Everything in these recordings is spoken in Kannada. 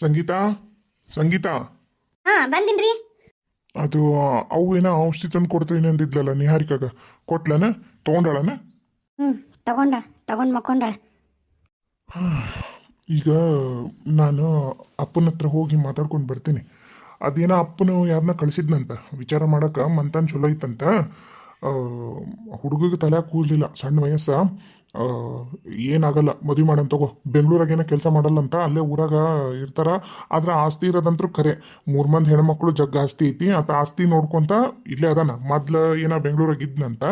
ಸಂಗೀತ? ಸಂಗೀತ? ಹಾ ಬಂದಿನ್ರಿ. ಅದು ಅವು ಏನೋ ಔಷಧಿ ತಂದು ಕೊಡ್ತೀನಿ ಅಂದಿದ್ಲಲ್ಲ ನಿಹಾರಿಕಾಗ. ಕೊಟ್ಲನ? ತಗೊಂಡಾಳನ? ಹ್ಞೂ ತಗೊಂಡ ತಗೊಂಡ್ ಮಕ್ಕೊಂಡಾಳ. ಈಗ ನಾನು ಅಪ್ಪನ ಹತ್ರ ಹೋಗಿ ಮಾತಾಡ್ಕೊಂಡು ಬರ್ತೀನಿ. ಅದೇನೋ ಅಪ್ಪನು ಯಾರನ್ನ ಕಳಿಸಿದ್ನಂತ. ವಿಚಾರ ಮಾಡಕ್ಕೆ ಮಂತನ್ ಚಲೋ ಐತಂತ. ಹುಡುಗಿಗೆ ತಲೆ ಕೂದಲಿಲ್ಲ, ಸಣ್ಣ ವಯಸ್ಸ ಏನಾಗಲ್ಲ, ಮದುವೆ ಮಾಡೋಣ ತಗೋ ಬೆಂಗಳೂರಾಗೇನೋ ಕೆಲಸ ಮಾಡಲ್ಲ ಅಂತ ಅಲ್ಲೇ ಊರಾಗ ಇರ್ತಾರ, ಆದ್ರೆ ಆಸ್ತಿ ಇರೋದಂತರೂ ಖರೆ. ಮೂರು ಮಂದಿ ಹೆಣ್ಮಕ್ಳು ಜಗ್ಗ ಆಸ್ತಿ ಐತಿ, ಆತ ಆಸ್ತಿ ನೋಡ್ಕೊಂತ ಇಲ್ಲೇ ಅದಾನ, ಮೊದ್ಲ ಏನ ಬೆಂಗಳೂರಾಗ ಇದ್ನಂತ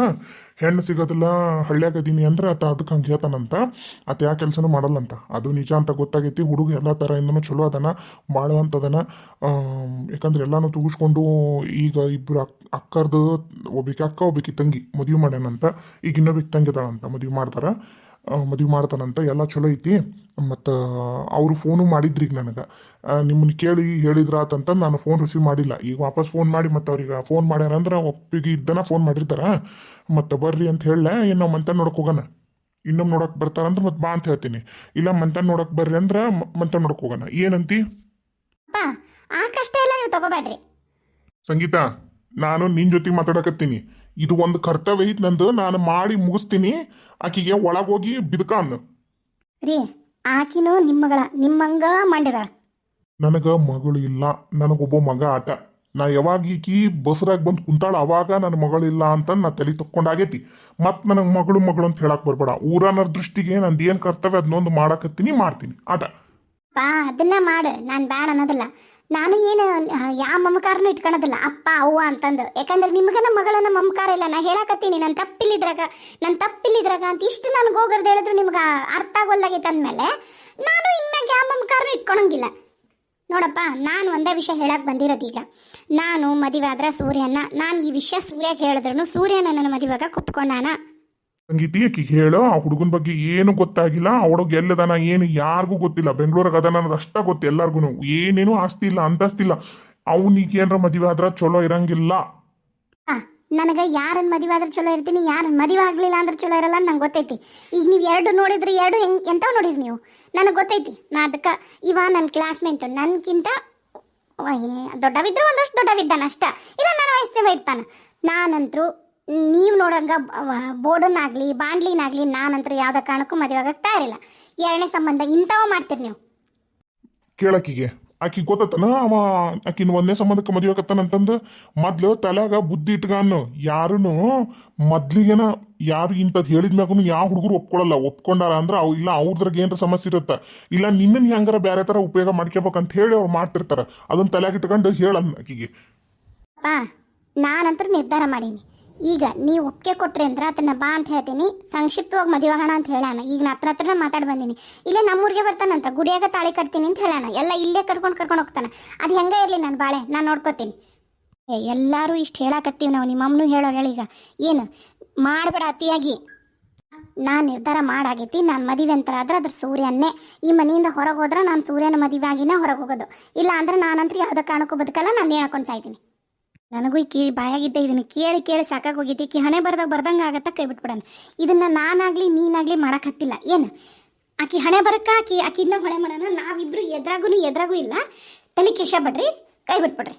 ಹೆಣ್ಣು ಸಿಗೋದಿಲ್ಲ, ಹಳ್ಳ್ಯಾಗ ಇದ್ದೀನಿ ಅಂದ್ರೆ ಆತ ಅದಕ್ಕೆ ಹಂಗೆ ಹೇಳ್ತಾನಂತ. ಆತ ಯಾವ ಕೆಲಸನೂ ಮಾಡಲ್ಲಂತ. ಅದು ನಿಜ ಅಂತ ಗೊತ್ತಾಗೈತಿ. ಹುಡುಗ ಎಲ್ಲ ಥರ ಇನ್ನೂ ಚಲೋ ಅದನ ಅದನ. ಯಾಕಂದ್ರೆ ಎಲ್ಲಾನು ತೂಗಿಸ್ಕೊಂಡು ಈಗ ಇಬ್ಬರು ಅಕ್, ಅಕ್ಕರ್ದು ಒಬ್ಬಾಕಿ ಅಕ್ಕ, ಒಬ್ಬಾಕಿ ತಂಗಿ ಮದುವೆ ಮಾಡ್ಯಾನಂತ. ಈಗ ಇನ್ನೊಬ್ಬಾಕಿ ತಂಗಿ ಅದಾಳಂತ ಮದುವೆ ಮಾಡ್ತಾರ ಮದುವೆ ಮಾಡ್ತಾನಂತ ಎಲ್ಲ ಚಲೋ ಐತಿ. ಮತ್ತು ಅವರು ಫೋನು ಮಾಡಿದ್ರಿ ಈಗ ನನಗೆ. ನಿಮ್ಮನ್ನ ಕೇಳಿ ಹೇಳಿದ್ರಾತಂತ ನಾನು ಫೋನ್ ರಿಸೀವ್ ಮಾಡಿಲ್ಲ. ಈಗ ವಾಪಸ್ ಫೋನ್ ಮಾಡಿ ಮತ್ತು ಅವ್ರಿಗೆ ಫೋನ್ ಮಾಡ್ಯಾರ ಅಂದ್ರೆ ಒಪ್ಪಿಗೆ ಇದ್ದನ ಫೋನ್ ಮಾಡಿರ್ತಾರ. ಮತ್ತು ಬರ್ರಿ ಅಂತ ಹೇಳಲೆ ಏನು ಮಂತ ನೋಡಕ್ಕೆ ನೋಡಕ್ ಹೋಗೋಣ ಇನ್ನೊಮ್ಮೆ ಬರ್ತಾರ ಬರ್ತಾರಂದ್ರೆ ಮತ್ತೆ ಬಾ ಅಂತ ಹೇಳ್ತೀನಿ. ಇಲ್ಲ ಮಂತ ನೋಡಕ್ಕೆ ಬರ್ರಿ ಅಂದ್ರೆ ಮಂತ ನೋಡಕ್ಕೆ ಹೋಗೋಣ ಏನಂತಿ? ಆ ಕಷ್ಟ ಎಲ್ಲ ನೀವು ತಗೋಬೇಡ್ರಿ. ಸಂಗೀತ? ನಾನು ನಿನ್ನ ಜೊತೆ ಮಾತಾಡಕತ್ತೀನಿ. ಇದು ಒಂದು ಕರ್ತವ್ಯ ಐತಿ ನಂದು ನಾನು ಮಾಡಿ ಮುಗಿಸ್ತೀನಿ. ಆಕಿಗೆ ಒಳಗೋಗಿ ಬಿದ್ಕ ಅನ್ನು ರೀ ಆಕಿನೂ ನಿಮ್ಮಗಳ ನಿಮ್ಮಂಗ ಮಾಡಿದಾಳ ನನಗ ಮಗಳು ಇಲ್ಲ ನನಗೊಬ್ಬ ಮಗ ಆಟ. ನಾ ಯಾವಾಗ ಈಕಿ ಬಸರಾಗ ಬಂದು ಕುಂತಾಳ ಅವಾಗ ನನ್ನ ಮಗಳಿಲ್ಲ ಅಂತ ನಾ ತಲೆ ತಕ್ಕೊಂಡಾಗೈತಿ. ಮತ್ ನನಗೆ ಮಗಳು ಮಗಳು ಅಂತ ಹೇಳಕ್ ಬರ್ಬೇಡ. ಊರನರ ದೃಷ್ಟಿಗೆ ನಂದು ಏನು ಕರ್ತವ್ಯ ಅದನ್ನೊಂದು ಮಾಡಕತ್ತೀನಿ ಮಾಡ್ತೀನಿ. ಆಟ. ಪಾ ಅದನ್ನ ಮಾಡು ನಾನು ಬ್ಯಾಡ ಅನ್ನೋದಿಲ್ಲ. ನಾನು ಏನು ಯಾವ ಮಮಕಾರನು ಇಟ್ಕೊಳೋದಿಲ್ಲ. ಅಪ್ಪ, ಅವ್ವ ಅಂತಂದು. ಯಾಕಂದ್ರೆ ನಿಮ್ಗನ ಮಗಳನ್ನ ಮಮಕಾರ ಇಲ್ಲ. ನಾ ಹೇಳಕತ್ತೀನಿ ನನ್ನ ತಪ್ಪಿಲ್ಲಿದ್ರಾಗ ನನ್ನ ತಪ್ಪಿಲ್ಲಿದ್ರಾಗ ಅಂತ ಇಷ್ಟು ನನಗೆ ಹೋಗರ್ದು ಹೇಳಿದ್ರು ನಿಮ್ಗೆ ಅರ್ಥ ಆಗೋಲ್ಲಾಗೈತೆ ಅಂದಮೇಲೆ ನಾನು ಇನ್ಮ್ಯಾಗ ಯಾವ ಮಮಕಾರನು ಇಟ್ಕೊಳಂಗಿಲ್ಲ. ನೋಡಪ್ಪ, ನಾನು ಒಂದೇ ವಿಷಯ ಹೇಳಕ್ ಬಂದಿರೋದು ಈಗ. ನಾನು ಮದುವೆ ಆದ್ರೆ ಸೂರ್ಯನ ನಾನು ಈ ವಿಷಯ ಸೂರ್ಯಗೆ ಹೇಳಿದ್ರು ಸೂರ್ಯನ ನನ್ನ ಮದುವೆಗ ಕುಪ್ಕೊಂಡಾನ. ಸಂಗೀತಿ ಆಕಿಗೆ ಹೇಳು, ಆ ಹುಡುಗನ ಬಗ್ಗೆ ಏನು ಗೊತ್ತಾಗಿಲ್ಲ. ಹುಡುಗ ಎಲ್ಲದನ ಏನು ಯಾರಿಗೂ ಗೊತ್ತಿಲ್ಲ. ಬೆಂಗಳೂರಾಗ ಅದಾನ ಅನ್ನೋದು ಅಷ್ಟ ಗೊತ್ತು ಎಲ್ಲಾರ್ಗು ಏನೇನು ಆಸ್ತಿ ಇಲ್ಲ ಅಂತಸ್ತಿಲ್ಲ ಅವನಿಗೆ ಏನಾರ ಮದುವೆ ಆದ್ರ ಚಲೋ ಇರಂಗಿಲ್ಲ. ನನಗೆ ಯಾರನ್ನ ಮದುವೆ ಆದ್ರೆ ಚಲೋ ಇರ್ತೀನಿ ಯಾರನ್ನ ಮದುವೆ ಆಗಲಿಲ್ಲ ಅಂದ್ರೆ ಚಲೋ ಇರಲ್ಲ ನಂಗೆ ಗೊತ್ತೈತಿ. ಈಗ ನೀವು ಎರಡು ನೋಡಿದ್ರೆ ಎರಡು ಹೆಂಗ್, ಎಂಥವು ನೋಡಿರಿ ನೀವು? ನನಗೆ ಗೊತ್ತೈತಿ. ನಾ ಅದಕ್ಕೆ ಇವ ನನ್ನ ಕ್ಲಾಸ್ಮೇಟ್ ನನಗಿಂತ ದೊಡ್ಡವಿದ್ರು ಒಂದಷ್ಟು ದೊಡ್ಡವಿದ್ದಾನ ಅಷ್ಟ. ಇಲ್ಲ, ನನ್ನ ವಯಸ್ಸಿನ ಇರ್ತಾನ. ನಾನಂತರೂ ನೀವು ನೋಡಂಗ ಬೋರ್ಡನ್ನಾಗಲಿ ಬಾಂಡ್ಲಿನಾಗಲಿ ನಾನಂತರ ಯಾವುದೇ ಕಾರಣಕ್ಕೂ ಮದುವೆ ಆಗಕ್ಕೆ ತಯಾರಿಲ್ಲ. ಎರಡನೇ ಸಂಬಂಧ ಇಂಥವ ಮಾಡ್ತೀರಿ ನೀವು. ಕೇಳಕ್ಕಿಗೆ ಆಕಿ ಗೊತ್ತತನ? ಅವ ಆಕಿನ ಒಂದನೇ ಸಂಬಂಧಕ್ಕೆ ಮದುವೆ ಆಕತ್ತಾನಂತಂದು ಮೊದ್ಲು ತಲೆಯಾಗ ಬುದ್ಧಿ ಇಟ್ಕಾನು ಯಾರುನು ಮೊದ್ಲಿಗೆನ ಯಾರು ಇಂಥದ್ದು ಹೇಳಿದ್ಮ್ಯಾಗೂ ಯಾವ ಹುಡುಗರು ಒಪ್ಕೊಳ್ಳಲ್ಲ ಒಪ್ಕೊಂಡಾರ ಅಂದ್ರೆ ಅವು ಇಲ್ಲ ಅವ್ರದ್ರಾಗ ಏನಾರ ಸಮಸ್ಯೆ ಇರುತ್ತ. ಇಲ್ಲ ನಿನ್ನನ್ ಹೆಂಗಾರ ಬೇರೆ ತರ ಉಪಯೋಗ ಮಾಡ್ಕೋಬೇಕಂತ ಹೇಳಿ ಅವ್ರು ಮಾಡ್ತಿರ್ತಾರ. ಅದನ್ನ ತಲೆಯಾಗ ಇಟ್ಕೊಂಡು ಹೇಳನ್ ಆಕಿಗೆ. ಅಪ್ಪ ನಾನಂತೂ ನಿರ್ಧಾರ ಮಾಡೀನಿ. ಈಗ ನೀವು ಒಪ್ಪಿಗೆ ಕೊಟ್ರಿ ಅಂದ್ರೆ ಅದನ್ನ ಬಾ ಅಂತ ಹೇಳ್ತೀನಿ. ಸಂಕ್ಷಿಪ್ತವಾಗಿ ಮದುವೆ ಆಗೋಣ ಅಂತ ಹೇಳೋಣ ಈಗ ನಾ ಹತ್ರ ಹತ್ರನೇ ಮಾತಾಡಿ ಬಂದೀನಿ. ಇಲ್ಲೇ ನಮ್ಮೂರಿಗೆ ಬರ್ತಾನಂತ, ಗುಡಿಯಾಗ ತಾಳಿ ಕಟ್ತೀನಿ ಅಂತ ಹೇಳೋಣ ಎಲ್ಲ ಇಲ್ಲೇ ಕರ್ಕೊಂಡು ಕರ್ಕೊಂಡು ಹೋಗ್ತಾನೆ. ಅದು ಹೆಂಗೆ ಇರಲಿ ನಾನು ಬಾಳೆ? ನಾನು ನೋಡ್ಕೋತೀನಿ. ಏ, ಎಲ್ಲರೂ ಇಷ್ಟು ಹೇಳಕತ್ತೀವಿ ನಾವು. ನಿಮ್ಮ ಅಮ್ಮನೂ ಹೇಳೋ ಹೇಳೀಗ ಏನು? ಮಾಡಬೇಡ ಅತಿಯಾಗಿ. ನಾನು ನಿರ್ಧಾರ ಮಾಡಾಗೈತಿ. ನಾನು ಮದುವೆ ಅಂತ ಆದ್ರೆ ಅದ್ರ ಸೂರ್ಯನ್ನೇ. ಈ ಮನೆಯಿಂದ ಹೊರಗೆ ಹೋದ್ರೆ ನಾನು ಸೂರ್ಯನ ಮದುವೆ ಆಗಿನೇ ಹೊರಗೆ ಹೋಗೋದು. ಇಲ್ಲ ಅಂದ್ರೆ ನಾನಂತ್ರ ಯಾವುದೇ ಕಾರಣಕ್ಕೂ ಬದುಕಲ್ಲ, ನಾನು ಹೇಳ್ಕೊಂಡು ಸಾಯ್ತೀನಿ. ನನಗೂ ಈ ಕೀ ಬಾಯಾಗಿದ್ದೆ ಇದನ್ನ ಕೇಳಿ ಕೇಳಿ ಸಾಕಾಗಿ ಕಿ ಹಣೆ ಬರ್ದಾಗ ಬರ್ದಂಗೆ ಆಗತ್ತ ಕೈ ಬಿಟ್ಬಿಡಣ ಇದನ್ನ ನಾನಾಗ್ಲಿ ನೀನಾಗ್ಲಿ ಮಾಡಕತ್ತಿಲ್ಲ ಏನು? ಆಕಿ ಹಣೆ ಬರಕ್ಕ? ಆಕಿ ಆಕಿನ ಹೊಣೆ ಮಾಡೋಣ ನಾವಿಬ್ರು ಎದ್ರಾಗೂ ಎದ್ರಾಗೂ ಇಲ್ಲ. ತಲೆ ಕೇಶ ಬಿಡ್ರಿ ಕೈ ಬಿಟ್ಬಿಡ್ರಿ.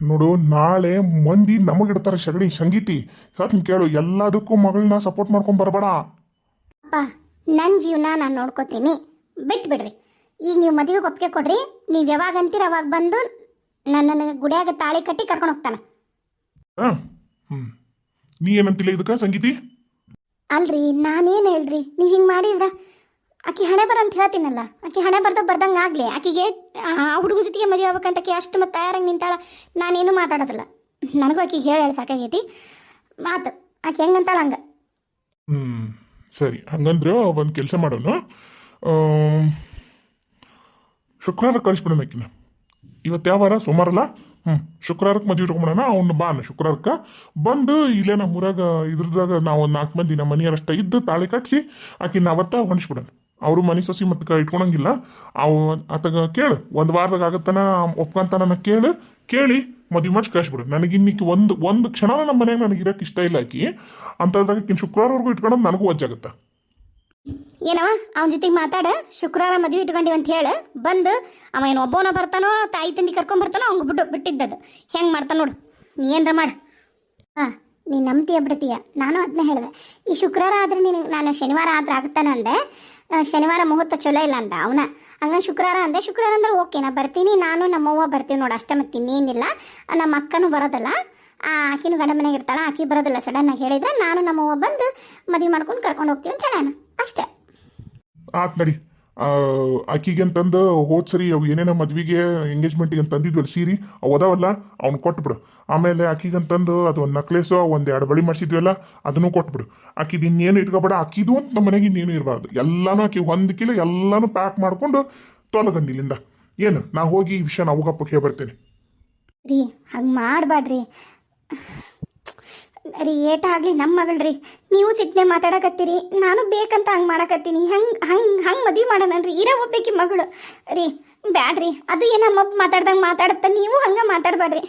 ನೋಡು ನಾಳೆ ಮಂದಿ ನಮಗಿಡ್ತಾರೆ ಶಗಡಿ ಸಂಗೀತಿ ಹೇಳ್ತೀನಿ ಕೇಳು? ಎಲ್ಲದಕ್ಕೂ ಮಗಳನ್ನ ಸಪೋರ್ಟ್ ಮಾಡ್ಕೊಂಡ್ ಬರಬೇಡ. ಅಪ್ಪ ನನ್ನ ಜೀವನ ನಾನು ನೋಡ್ಕೋತೀನಿ. ಬಿಟ್ಬಿಡ್ರಿ. ಈಗ ನೀವು ಮದುವೆಗೆ ಒಪ್ಪಿಗೆ ಕೊಡ್ರಿ. ನೀವು ಯಾವಾಗ ಅಂತೀರ ಅವಾಗ ಬಂದು ನನ್ನನ್ನು ಗುಡಿಯಾಗ ತಾಳಿ ಕಟ್ಟಿ ಕರ್ಕೊಂಡು ಹೋಗ್ತಾನೆ. ಹ್ಮ್. ನೀ ಏನಂತಿಲ್ಲ ಇದಕ್ಕ ಸಂಗೀತಿ? ಅಲ್ರಿ ನಾನೇನು ಹೇಳ್ರಿ? ನೀವು ಹಿಂಗೆ ಮಾಡಿದ್ರ ಆಕಿ ಹಣೆ ಬರ ಅಂತ ಹೇಳ್ತೀನಲ್ಲ. ಆಕಿ ಹಣೆ ಬರ್ದ ಬರ್ದಂಗೆ ಆಗಲಿ. ಆಕಿಗೆ ಆ ಹುಡುಗ ಜೊತೆಗೆ ಮದುವೆ ಆಗ್ಬೇಕಂತ ಆಕಿ ಅಷ್ಟು ಮತ್ತೆ ತಯಾರಾಗಿ ನಿಂತಾಳ ನಾನೇನು ಮಾತಾಡೋದಿಲ್ಲ. ನನಗೂ ಆಕಿ ಹೇಳಿ ಹೇಳಿ ಸಾಕಾಗೈತಿ. ಮಾತು ಆಕಿ ಹೆಂಗಂತಾಳ ಹಂಗೆ. ಹ್ಮ್ ಸರಿ. ಹಂಗಂದ್ರೆ ಒಂದು ಕೆಲಸ ಮಾಡೋಣ ಆಮ್, ಶುಕ್ರವಾರ ಕಳಿಸ್ಬಿಡೋಣ ಆಕಿನ. ಇವತ್ತು ಯಾವ ವಾರ? ಸೋಮವಾರ ಅಲ್ಲ ಹ್ಞೂ ಶುಕ್ರವಾರಕ್ಕೆ ಮದುವೆ ಇಟ್ಕೊಂಬಿಡೋಣ. ಅವ್ನು ಬಾನ ಶುಕ್ರವಾರಕ್ಕೆ. ಬಂದು ಇಲ್ಲೇ ನಮ್ಮ ಊರಾಗ ಇದ್ರದಾಗ ನಾವು ಒಂದು ನಾಲ್ಕು ಮಂದಿ, ನಮ್ಮ ಮನೆಯವರಷ್ಟ ಇದ್ದು ತಾಳಿ ಕಟ್ಸಿ ಆಕಿನ ಅವತ್ತ ಹೊಣಿಸ್ಬಿಡೋಣ. ಅವರು ಮನೆ ಸೊಸಿ ಮತ್ತೆ ಇಟ್ಕೊಳಂಗಿಲ್ಲ. ಅವು ಆತಗ ಕೇಳು. ಒಂದು ವಾರದಾಗ ಆಗತ್ತನ ಒಪ್ಕೊಂತಾನ ಕೇಳು. ಕೇಳಿ ಮದುವೆ ಮಾಡಿಸಿ ಕಳಿಸ್ಬಿಡು ನನಗೆ ಇನ್ನಿಕ್ಕೆ ಒಂದು ಒಂದು ಕ್ಷಣ ನಮ್ಮ ಮನೆಯಾಗ ನನಗೆ ಇರಕ್ಕೆ ಇಷ್ಟ ಇಲ್ಲ ಆಕಿ. ಅಂತದ್ರಾಗ ಆಕಿನ ಶುಕ್ರವಾರವರೆಗೂ ಇಟ್ಕೊಂಡು ನನಗೂ ವಜ್ಜಾಗುತ್ತೆ. ಏನವ? ಅವನ ಜೊತೆಗೆ ಮಾತಾಡ ಶುಕ್ರವಾರ ಮದುವೆ ಇಟ್ಕೊಂಡಿವಿ ಅಂತ ಹೇಳ ಬಂದು ಅವ ಏನು ಒಬ್ಬವನ ಬರ್ತಾನೋ ತಾಯಿ ತಂದಿ ಕರ್ಕೊಂಡ್ ಬರ್ತಾನೋ ಅವ್ಗೆ ಬಿಟ್ಟು ಬಿಟ್ಟಿದ್ದದು. ಹೆಂಗೆ ಮಾಡ್ತಾನ ನೋಡು ನೀ ಏನ್ರ ಮಾಡು. ಹಾಂ. ನೀ ನಂಬ್ತೀಯ ಬಿಡ್ತೀಯ ನಾನು ಅದನ್ನ ಹೇಳಿದೆ. ಈ ಶುಕ್ರವಾರ ಆದರೆ ನಿನಗೆ ನಾನು ಶನಿವಾರ ಆದ್ರೆ ಆಗ್ತಾನೆ ಅಂದೆ. ಶನಿವಾರ ಮುಹೂರ್ತ ಚಲೋ ಇಲ್ಲ ಅಂತ ಅವನ. ಹಂಗ ಶುಕ್ರವಾರ ಅಂದೆ. ಶುಕ್ರವಾರ ಅಂದ್ರೆ ಓಕೆ ನಾ ಬರ್ತೀನಿ ನಾನು ನಮ್ಮವ್ವ ಬರ್ತೀವಿ ನೋಡು ಅಷ್ಟೇ ಮತ್ತೆ ಇನ್ನೇನಿಲ್ಲ. ನಮ್ಮ ಅಕ್ಕನೂ ಬರೋದಲ್ಲ. ಆ, ಆಕಿನೂ ಗಂಡ ಮನೆಗೆ ಇರ್ತಾಳ ಆಕಿ ಬರೋದಿಲ್ಲ. ಸಡನ್ ಆಗಿ ಹೇಳಿದ್ರೆ ನಾನು ನಮ್ಮವ್ವ ಬಂದು ಮದುವೆ ಮಾಡ್ಕೊಂಡು ಕರ್ಕೊಂಡು ಹೋಗ್ತೀವಿ ಅಂತ ಹೇಳೋಣ ಅಷ್ಟೇ. ಆತ್ ನಡಿ. ಆಕಿಗೆ ಅಂತಂದು, ಹೋದ್ ಸರಿ ಅವು ಏನೇನೋ ಮದ್ವೆಗೆ ಎಂಗೇಜ್ಮೆಂಟಿಗೆ ಅಂತ ತಂದಿದ್ವಲ್ಲ ಸೀರೆ, ಅವು ಅದಾವಲ್ಲ, ಅವ್ನು ಕೊಟ್ಬಿಡು. ಆಮೇಲೆ ಆಕಿಗಂತಂದು ಅದು ಒಂದು ನಕ್ಲೇಸು ಒಂದು ಎರಡು ಬಳಿ ಮಾಡಿಸಿದ್ವಲ್ಲ, ಅದನ್ನು ಕೊಟ್ಬಿಡು. ಆಕಿದು ಇನ್ನೇನು ಇಟ್ಕೊಬೇಡ, ಆಕಿದು ಅಂತ ನಮ್ಮ ಮನೆಗೆ ಇನ್ನೇನು ಇರಬಾರ್ದು. ಎಲ್ಲನೂ ಆಕಿ ಒಂದು ಕಿಲೋ ಎಲ್ಲನೂ ಪ್ಯಾಕ್ ಮಾಡಿಕೊಂಡು ತೊಲಗಂದು ಇಲ್ಲಿಂದ ಏನು, ನಾ ಹೋಗಿ ಈ ವಿಷಯ ನಾವು ಗಪ್ಪಕ್ಕೆ ಬರ್ತೇನೆ. ರೀ, ಹಂಗೆ ಮಾಡಬೇಡ್ರಿ ರೀ ಏಟಾಗಲಿ ನಮ್ಮ ಮಗಳ್ರಿ. ನೀವು ಸಿಟ್ನೆ ಮಾತಾಡಕತ್ತೀರಿ. ನಾನು ಬೇಕಂತ ಹಂಗೆ ಮಾಡಕತ್ತೀನಿ. ಹಂಗೆ ಹಂಗೆ, ಹಂಗ್ ಮದುವೆ ಮಾಡೋಣನ್ರಿ ಇರೋ ಒಬ್ಬಾಕಿ ಮಗಳು. ರೀ ಬ್ಯಾಡ್ರಿ. ಅದು ಏನೋ ಮಬ್ಬ ಮಾತಾಡ್ದಂಗೆ ಮಾತಾಡುತ್ತ? ನೀವು ಹಂಗೆ ಮಾತಾಡಬೇಡ್ರಿ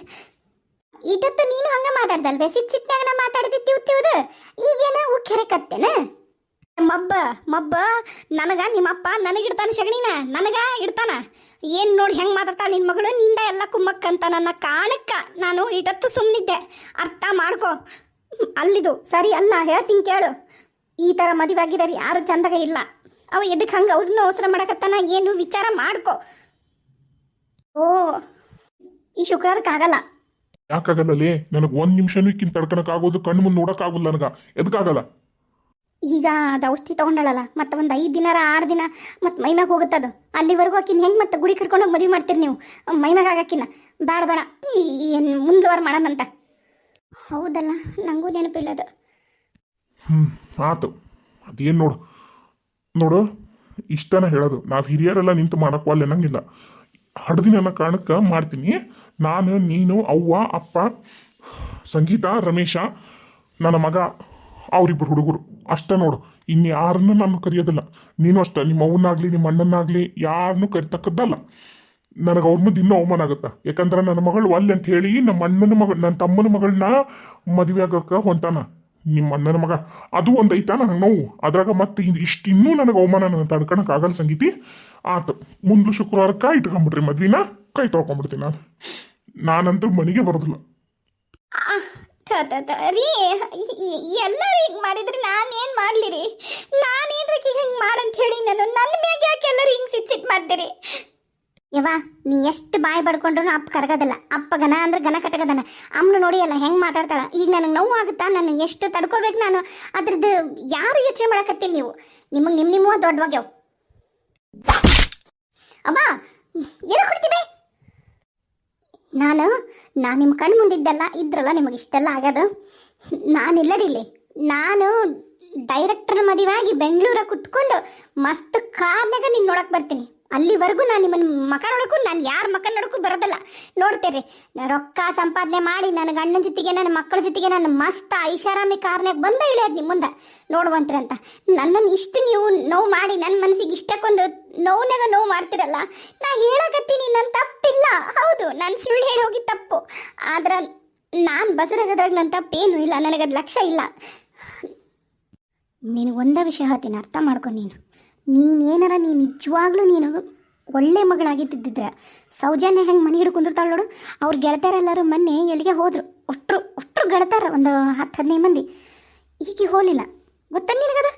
ಇಟತ್ತು ನೀನು ಹಂಗೆ ಮಾತಾಡ್ದಲ್ವೇ? ಸಿಟ್ ಸಿಟ್ನಾಗ ನಾ ಮಾತಾಡ್ತಿದ್ದೀವಿ ತಿವ್ದು ಈಗೇನ ಉಕ್ಕೆರೆಕತ್ತೇನ ಮಬ್ಬ ಮಬ್ಬ, ನನಗ ನಿಮ್ಮಪ್ಪ ನನಗಿಡ್ತಾನೆ ಶಗಣಿನ? ನನಗ ಇಡ್ತಾನ? ಏನ್ ನೋಡಿ ಹೆಂಗ್ ಮಾತಾಡ್ತಾಳ ನಿನ್ ಮಗಳು? ನಿಂದ ಎಲ್ಲ ಕುಮ್ಮಕ್ಕಂತ ನನ್ನ ಕಾಣಕ್ಕ ನಾನು ಇಟತ್ತು ಸುಮ್ಮನಿದ್ದೆ ಅರ್ಥ ಮಾಡ್ಕೊ. ಅಲ್ಲಿದು. ಸರಿ ಅಲ್ಲ ಹೇಳ್ತೀನಿ ಕೇಳು. ಈ ಥರ ಮದುವೆ ಆಗಿರೋರು ಯಾರು ಚಂದಾಗ ಇಲ್ಲ. ಅವ ಎದಕ್ಕೆ ಹಂಗೆ ಅವ್ಸನ್ನ ಅವಸರ ಮಾಡಕತ್ತಾನ? ಏನು ವಿಚಾರ ಮಾಡ್ಕೋ. ಓ ಈ ಶುಕ್ರವಾರಕ್ಕಾಗಲ್ಲ ಯಾಕಾಗಲ್ಲ ನನಗೆ ಒಂದು ನಿಮಿಷನೂ ಇಕ್ಕಿನ ಆಗೋದು ಕಣ್ಣು ಮುಂದೆ ಆಗುದಿಲ್ಲ ನನಗೆ. ಎದಕ್ಕಾಗಲ್ಲ ಈಗ ಅದು ಔಷಧಿ ತಗೊಂಡಳಲ್ಲ. ಮತ್ತೆ ಒಂದು ಐದು ದಿನ ಆರು ದಿನ ಮತ್ತೆ ಮೈಮ್ಯಾಗ ಹೋಗುತ್ತದು. ಅಲ್ಲಿವರೆಗೂ ಆಕಿನ ಹೆಂಗೆ ಮತ್ತೆ ಗುಡಿ ಕರ್ಕೊಂಡೋಗಿ ಮದುವೆ ಮಾಡ್ತೀರಿ ನೀವು? ಮೈಮ್ಯಾಗ ಆಗಕ್ಕಿನ್ನ. ಬೇಡ ಬೇಡ ಏನು ಮುಂದ್ಲವಾರ ಮಾಡೋಣಂತ. ಹೌದಲ್ಲ, ನಂಗೂ ನೆನಪಿಲ್ಲ ಅದು ಹ್ಞೂ ಆತು. ಅದೇನು ನೋಡು. ನೋಡು, ಇಷ್ಟನ ಹೇಳೋದು. ನಾವು ಹಿರಿಯರೆಲ್ಲ ನಿಂತು ಮಾಡಕ್ಕೆ ಒಲ್ಲೆ ನಂಗಿಲ್ಲ ಹಡ್ದಿನ ಅನ್ನೋ ಕಾರಣಕ್ಕೆ ಮಾಡ್ತೀನಿ. ನಾನು, ನೀನು, ಅವ್ವ, ಅಪ್ಪ, ಸಂಗೀತ, ರಮೇಶ, ನನ್ನ ಮಗ ಅವರಿಬ್ಬರು ಹುಡುಗರು. ಅಷ್ಟೇ ನೋಡು. ಇನ್ಯಾರನ್ನೂ ನಾನು ಕರೆಯೋದಿಲ್ಲ. ನೀನು ಅಷ್ಟೇ. ನಿಮ್ಮ ಅವನಾಗ್ಲಿ ನಿಮ್ಮ ಅಣ್ಣನಾಗಲಿ ಯಾರನ್ನೂ ಕರಿತಕ್ಕದ್ದಲ್ಲ. ನನಗೆ ಅವ್ರ ಮುಂದೆ ಇನ್ನೂ ಅವಮಾನ ಆಗುತ್ತಾ? ಯಾಕಂದ್ರೆ ನನ್ನ ಮಗಳು ಅಲ್ಲಿ ಅಂತ ಹೇಳಿ ನಮ್ಮ ಅಣ್ಣನ ಮಗಳು ನನ್ನ ತಮ್ಮನ ಮಗಳನ್ನ ಮದುವೆ ಆಗೋಕೆ ಹೊಂಟಾನ. ನಿಮ್ಮ ಅಣ್ಣನ ಮಗ. ಅದು ಒಂದು ಐತ ನನಗೆ ನೋವು? ಅದ್ರಾಗ ಮತ್ತೆ ಇಷ್ಟು ಇನ್ನೂ ನನಗೆ ಅವಮಾನ ನನ್ನ ತಡ್ಕೊಳಕ್ ಆಗಲ್ಲ ಸಂಗೀತಿ. ಆತು, ಮುಂದ್ಲು ಶುಕ್ರವಾರಕ್ಕೆ ಇಟ್ಕೊಂಬಿಡ್ರಿ ಮದ್ವಿನ. ಕೈ ತೊಳ್ಕೊಂಬಿಡ್ತೀನಿ ನಾನು. ನಾನಂತೂ ಮನೆಗೆ ಬರೋದಿಲ್ಲ. ರೀ ಎಲ್ಲರೂ ಹಿಂಗೆ ಮಾಡಿದ್ರೆ ನಾನೇನು ಮಾಡಲಿ ರೀ? ಹಿಂಗೆ ಮಾಡಂತ ಹೇಳಿ ನಾನು? ನನ್ನ ಮ್ಯಾಗ ಯಾಕೆ ಎಲ್ಲರೂ ಹಿಂಗೆ ಸಿಟ್ ಸಿಟ್ ಮಾಡ್ತೀರಿ? ಯವ್ವ, ನೀ ಎಷ್ಟು ಬಾಯಿ ಬಡ್ಕೊಂಡ್ರು ಅಪ್ಪ ಕರಗದಲ್ಲ. ಅಪ್ಪ ಗನ ಅಂದ್ರೆ ಗನ ಕಟಗದನ. ಅಮ್ಮನ ನೋಡಿ ಅಲ್ಲ ಹೆಂಗೆ ಮಾತಾಡ್ತಾಳ. ಈಗ ನನಗೆ ನೋವು ಆಗುತ್ತಾ ನಾನು ಎಷ್ಟು ತಡ್ಕೋಬೇಕು ನಾನು? ಅದ್ರದ್ದು ಯಾರು ಯೋಚನೆ ಮಾಡಕತ್ತಿಲ್ಲ ನೀವು? ನಿಮಗೆ ನಿಮ್ಮ ನಿಮ್ಮ ದೊಡ್ಡವಾಗ್ಯಾವ. ಅಮ್ಮ ಏನು ಕೊಡ್ತೀವಿ ನಾನು ನಾನು ನಿಮ್ಮ ಕಣ್ಣು ಮುಂದಿದ್ದಲ್ಲ ಇದ್ರಲ್ಲ ನಿಮಗೆ ಇಷ್ಟೆಲ್ಲ ಆಗೋದು? ನಾನು ಇಲ್ಲಡಿಲ್ಲಿ ನಾನು ಡೈರೆಕ್ಟರ್ ಮದುವೆಯಾಗಿ ಬೆಂಗಳೂರಾಗ ಕುತ್ಕೊಂಡು ಮಸ್ತ್ ಕಾರ್ನಾಗ ನಿನ್ನ ನೋಡಕ್ಕೆ ಬರ್ತೀನಿ. ಅಲ್ಲಿವರೆಗೂ ನಾನು ನಿಮ್ಮನ್ನ ಮಕ ನೋಡೋಕ್ಕೂ ನಾನು ಯಾರ ಮಕ ನೋಡೋಕ್ಕೂ ಬರೋದಲ್ಲ. ನೋಡ್ತೇರಿ ರೊಕ್ಕ ಸಂಪಾದನೆ ಮಾಡಿ ನನ್ನ ಗಂಡನ ಜೊತೆಗೆ ನನ್ನ ಮಕ್ಕಳ ಜೊತೆಗೆ ನಾನು ಮಸ್ತ ಐಷಾರಾಮಿ ಕಾರ್ನಾಗ ಬಂದ ಇಳಿಯೋದು ನಿಮ್ಮ ಮುಂದೆ. ನೋಡುವಂತ್ರಿ ಅಂತ. ನನ್ನನ್ನು ಇಷ್ಟು ನೀವು ನೋವು ಮಾಡಿ ನನ್ನ ಮನಸ್ಸಿಗೆ ಇಷ್ಟಕ್ಕೊಂದು ನೋವ್ನಾಗ ನೋವು ಮಾಡ್ತಿರಲ್ಲ, ನಾ ಹೇಳಕತ್ತೀನಿ ನನ್ನ ತಪ್ಪಿಲ್ಲ. ಹೌದು, ನಾನು ಸುಳ್ಳು ಹೇಳಿ ಹೋಗಿ ತಪ್ಪು. ಆದ್ರೆ ನಾನು ಬಸರಾಗದ್ರಾಗ ನನ್ನ ತಪ್ಪೇನು ಇಲ್ಲ, ನನಗದು ಲಕ್ಷ್ಯ ಇಲ್ಲ. ನೀನು ಒಂದೇ ವಿಷಯ ಹೇಳ್ತೀನಿ, ಅರ್ಥ ಮಾಡ್ಕೊ ನೀನು. ನೀನೇನಾರ, ನೀ ನಿಜವಾಗ್ಲೂ ನೀನು ಒಳ್ಳೆ ಮಗಳಾಗಿದ್ದಿದ್ರೆ ಸೌಜನ್ಯ ಹೆಂಗೆ ಮನೆ ಹಿಡ್ಕೊಂಡು ಕುಂದಿರ್ತಾಳೆ ನೋಡು. ಅವ್ರ ಎಲ್ಲರೂ ಮೊನ್ನೆ ಎಲ್ಲಿಗೆ ಹೋದರು. ಅಷ್ಟ್ರು ಅಷ್ಟ್ರು ಗೆಳತಾರ ಒಂದು ಹತ್ತು, ಹದಿನೈದು ಮಂದಿ. ಈಕೆ ಹೋಗಲಿಲ್ಲ. ಗೊತ್ತ ನಿನಗದ?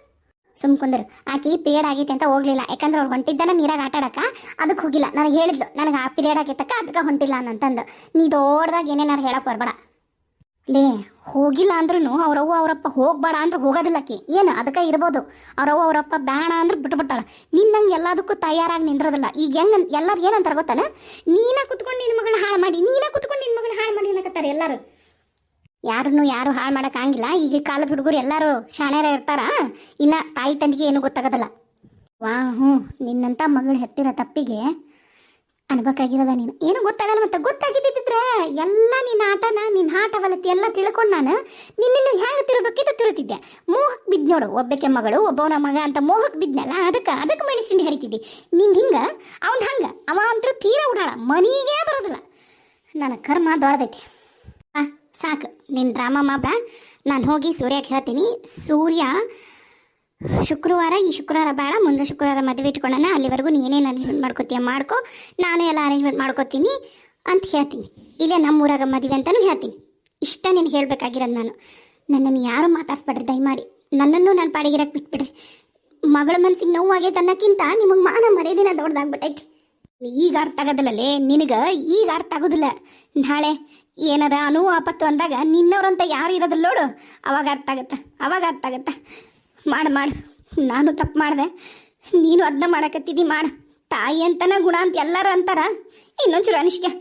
ಸುಮ್ ಕುಂದ್ರು. ಆಕಿ ಪೇಡ್ ಆಗೈತೆ ಅಂತ ಹೋಗ್ಲಿಲ್ಲ. ಯಾಕಂದ್ರೆ ಅವ್ರು ಹೊಂಟಿದ್ದಾನೆ ನೀರಾಗ ಆಟಾಡಕ ಅದಕ್ಕೆ ಹೋಗಿಲ್ಲ. ನನಗೆ ಹೇಳಿದ್ಲು, ನನಗೆ ಆ ಪೀರಿಯಡ್ ಆಗೈತಕ್ಕ ಅದಕ್ಕೆ ಹೊಂಟಿಲ್ಲ ಅಂತಂದು ನೀ ದೊಡ್ಡದಾಗ ಏನೇನಾರು ಹೇಳಕ್ಕೆ ಬರ್ಬೇಡ. ಲೇ, ಹೋಗಿಲ್ಲ ಅಂದ್ರೂ ಅವ್ರವ್ವ ಅವರಪ್ಪ ಹೋಗ್ಬೇಡ ಅಂದ್ರೆ ಹೋಗೋದಿಲ್ಲ ಆಕಿ. ಏನು, ಅದಕ್ಕೆ ಇರ್ಬೋದು. ಅವ್ರವ್ವ ಅವರಪ್ಪ ಬೇಡ ಅಂದ್ರೆ ಬಿಟ್ಬಿಡ್ತಾಳೆ. ನಿನ್ನಂಗೆ ಎಲ್ಲದಕ್ಕೂ ತಯಾರಾಗಿ ನಿಂದ್ರೋದಿಲ್ಲ. ಈಗ ಹೆಂಗೆ ಎಲ್ಲರು ಏನಂತಾರೆ ಗೊತ್ತಾನ? ನೀನೇ ಕುತ್ಕೊಂಡು ನಿನ್ನ ಮಗಳನ್ನ ಹಾಳು ಮಾಡಿ, ನೀನೇ ಕುತ್ಕೊಂಡು ನಿನ್ನ ಮಗಳನ್ನ ಹಾಳು ಮಾಡಿ ಅನ್ನಕತ್ತಾರೆ ಎಲ್ಲರೂ. ಯಾರನ್ನು ಯಾರು ಹಾಳು ಮಾಡೋಕ್ಕಾಗಿಲ್ಲ ಈಗ ಕಾಲದ ಹುಡುಗರು ಎಲ್ಲರೂ ಶಾಣ್ಯರ ಇರ್ತಾರ. ಇನ್ನು ತಾಯಿ ತಂದಿಗೆ ಏನು ಗೊತ್ತಾಗೋದಿಲ್ಲ. ವಾ ಹ್ಞೂ ನಿನ್ನಂಥ ಮಗಳು ಹೆತ್ತಿರ ತಪ್ಪಿಗೆ ಅನ್ಬೇಕಾಗಿರೋದ ನೀನು. ಏನು ಗೊತ್ತಾಗಲ್ಲ ಮತ್ತೆ. ಗೊತ್ತಾಗಿದ್ದಿದ್ರೆ ಎಲ್ಲ ನಿನ್ನ ಆಟನ ನಿನ್ನ ಆಟವಲತಿ ಎಲ್ಲ ತಿಳ್ಕೊಂಡು ನಾನು ನಿನ್ನನ್ನು ಹೆಂಗೆ ತಿರುಬೇಕಿತ್ತು ತಿರುತಿದ್ದೆ ಮೋಹಕ್ಕೆ ಬಿದ್ದು ನೋಡು, ಒಬ್ಬಕ್ಕೆ ಮಗಳು, ಒಬ್ಬವನ ಮಗ ಅಂತ ಮೋಹಕ್ಕೆ ಬಿದ್ನಲ್ಲ ಅದಕ್ಕೆ ಅದಕ್ಕೆ ಮೆಣಸಿನ ಹರಿತಿದ್ದಿ. ನಿನ್ ಹಿಂಗೆ, ಅವ್ನು ಹಂಗೆ, ಅವ ಅಂತೂ ತೀರಾ ಉಡಾಳ, ಮನೆಗೆ ಬರೋದಿಲ್ಲ. ನನ್ನ ಕರ್ಮ ದೊಡ್ದೈತಿ ಆ, ಸಾಕು ನಿನ್ನ ಡ್ರಾಮಾ ಮಾಬ್ರ ನಾನು ಹೋಗಿ ಸೂರ್ಯಕ್ಕೆ ಹೇಳ್ತೀನಿ, ಸೂರ್ಯ ಶುಕ್ರವಾರ, ಈ ಶುಕ್ರವಾರ ಬೇಡ, ಮುಂದೆ ಶುಕ್ರವಾರ ಮದುವೆ ಇಟ್ಕೊಳ್ಳೋಣ ಅಲ್ಲಿವರೆಗೂ ನೀ ಏನೇನು ಅರೇಂಜ್ಮೆಂಟ್ ಮಾಡ್ಕೋತೀಯ ಮಾಡ್ಕೊ, ನಾನು ಎಲ್ಲ ಅರೇಂಜ್ಮೆಂಟ್ ಮಾಡ್ಕೋತೀನಿ ಅಂತ ಹೇಳ್ತೀನಿ. ಇಲ್ಲೇ ನಮ್ಮೂರಾಗ ಮದುವೆ ಅಂತಲೂ ಹೇಳ್ತೀನಿ. ಇಷ್ಟ ನೀನು ಹೇಳಬೇಕಾಗಿರೋದು ನಾನು. ನನ್ನನ್ನು ಯಾರು ಮಾತಾಡ್ಸ್ಬೇಡ್ರಿ, ದಯಮಾಡಿ. ನನ್ನನ್ನು ನನ್ನ ಪಾಡಿಗಿರಕ್ಕೆ ಬಿಟ್ಬಿಡ್ರಿ. ಮಗಳ ಮನ್ಸಿಗೆ ನೋವಾಗೈತೆ ತನ್ನಕ್ಕಿಂತ ನಿಮಗೆ ಮಾನ ಮರ್ಯಾದಿನ ದೊಡ್ಡದಾಗ್ಬಿಟ್ಟೈತಿ. ಈಗ ಅರ್ಥ ಆಗೋದಿಲ್ಲಲೇ, ನಿನಗೆ ಈಗ ಅರ್ಥ ಆಗೋದಿಲ್ಲ. ನಾಳೆ ಏನಾರ ಅನು ಆಪತ್ತು ಅಂದಾಗ ನಿನ್ನವ್ರಂತ ಯಾರು ಇರೋದಿಲ್ಲ ನೋಡು. ಅವಾಗ ಅರ್ಥ ಆಗುತ್ತೆ, ಅವಾಗ ಅರ್ಥ ಆಗುತ್ತೆ. ಮಾಡು ಮಾಡು. ನಾನು ತಪ್ಪು ಮಾಡಿದೆ. ನೀನು ಅದನ್ನ ಮಾಡಕತ್ತಿದ್ದಿ, ಮಾಡು. ತಾಯಿ ಅಂತನ, ಗುಣ ಅಂತ ಎಲ್ಲರೂ ಅಂತಾರ. ಇನ್ನೊಂಚೂರು ಅನಿಸಿಕೆ.